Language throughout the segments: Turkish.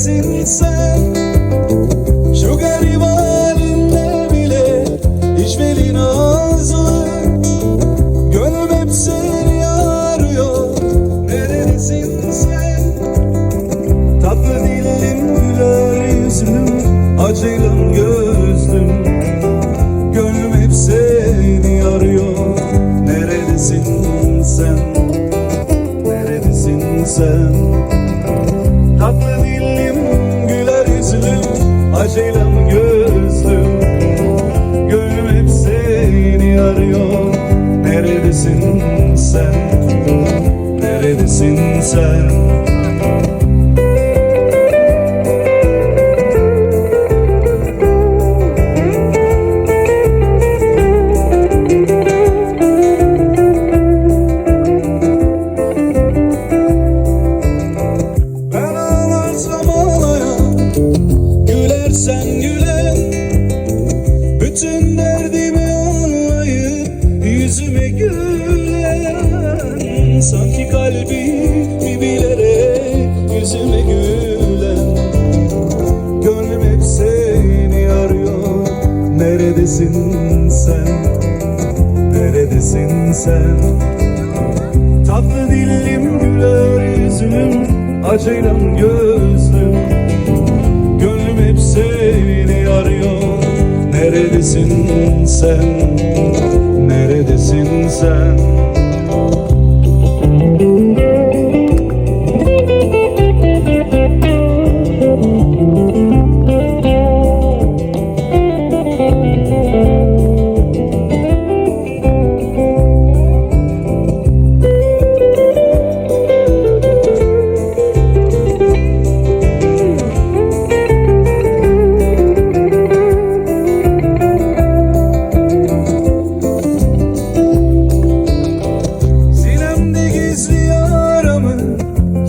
Neredesin sen? Şu garip halinde bile Hiç veli nazlı Gönlüm hep seni arıyor. Neredesin sen? Tatlı dilim güler yüzlüm Acılan gözlüm. Gönlüm hep seni arıyor. Neredesin sen? Neredesin sen? Tatlı dilim Acılan gözlüm Gönlüm hep seni arıyor. Neredesin sen? Neredesin sen Gülersen gülen Bütün derdimi anlayıp Yüzüme gülen Sanki kalbimi bilerek Yüzüme gülen. Gönlüm hep seni arıyor. Neredesin sen? Neredesin sen? Tatlı dilim güler yüzüm Acıyla gözlüm seni arıyor. Neredesin sen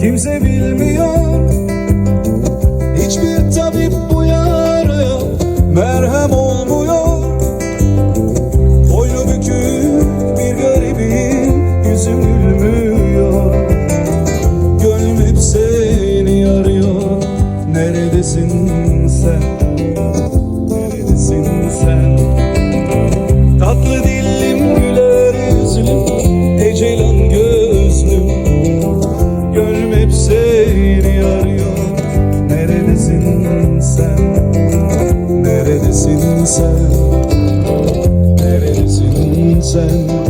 kimse bilmiyor. Hiçbir tabip bu yaraya merhem olmuyor sen. Neredesin sen